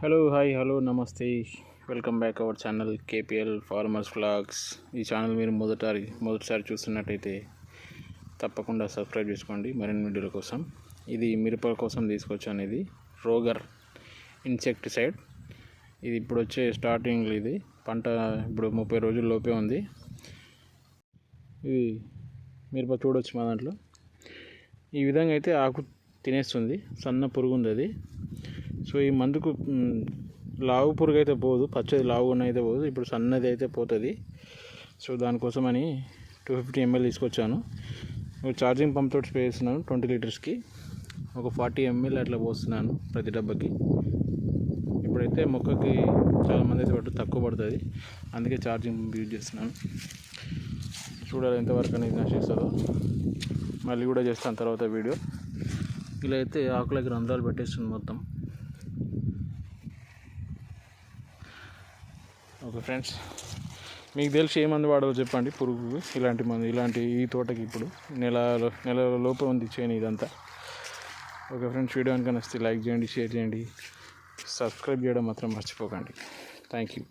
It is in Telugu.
హలో హాయ్ హలో నమస్తే. Welcome back our channel KPL farmers vlogs ఈ ఛానల్ మీరు మొదటి మొదటిసారి చూస్తున్నట్టయితే తప్పకుండా సబ్స్క్రైబ్ చేసుకోండి. మరిన్ని వీడియోల కోసం. ఇది మిరపల కోసం తీసుకొచ్చాను ఇది రోగర్ ఇన్సెక్టిసైడ్. ఇది ఇప్పుడు వచ్చే స్టార్టింగ్ ఇది. పంట ఇప్పుడు ముప్పై రోజుల లోపే ఉంది. ఇది మిరప చూడొచ్చు మా దాంట్లో. ఈ విధంగా అయితే ఆకు తినేస్తుంది. సన్న పురుగు ఉంది అది. సో ఈ మందుకు లావు పురుగు అయితే పోదు పచ్చది లావు అయితే పోదు ఇప్పుడు సన్నది అయితే పోతుంది. సో దానికోసమని టూ ఫిఫ్టీ ఎంఎల్ తీసుకొచ్చాను. ఛార్జింగ్ పంప్ తోటి స్ప్రే చేస్తున్నాను ట్వంటీ లీటర్స్కి. ఒక ఫార్టీ ఎంఎల్ అట్లా పోస్తున్నాను ప్రతి డబ్బాకి. ఇప్పుడైతే మొక్కకి చాలామంది అయితే పట్టు తక్కువ పడుతుంది. అందుకే ఛార్జింగ్ పంప్ యూజ్ చేస్తున్నాను. చూడాలి ఎంతవరకు అనేది నశిస్తుందో మళ్ళీ కూడా చేస్తాను తర్వాత వీడియో. ఇలా అయితే ఆకులకి రంధ్రాలు పెట్టేస్తుంది మొత్తం. Okay friends. మీకు తెలిసి ఏ మందు వాడాలో చెప్పండి. పురుగు ఇలాంటి మందు ఇలాంటి ఈ తోటకి ఇప్పుడు నెల నెల లోపే ఉంది చేయని ఇదంతా. ఓకే ఫ్రెండ్స్ వీడియో కనుక నచ్చితే లైక్ చేయండి షేర్ చేయండి. సబ్స్క్రైబ్ చేయడం మాత్రం మర్చిపోకండి. Thank you.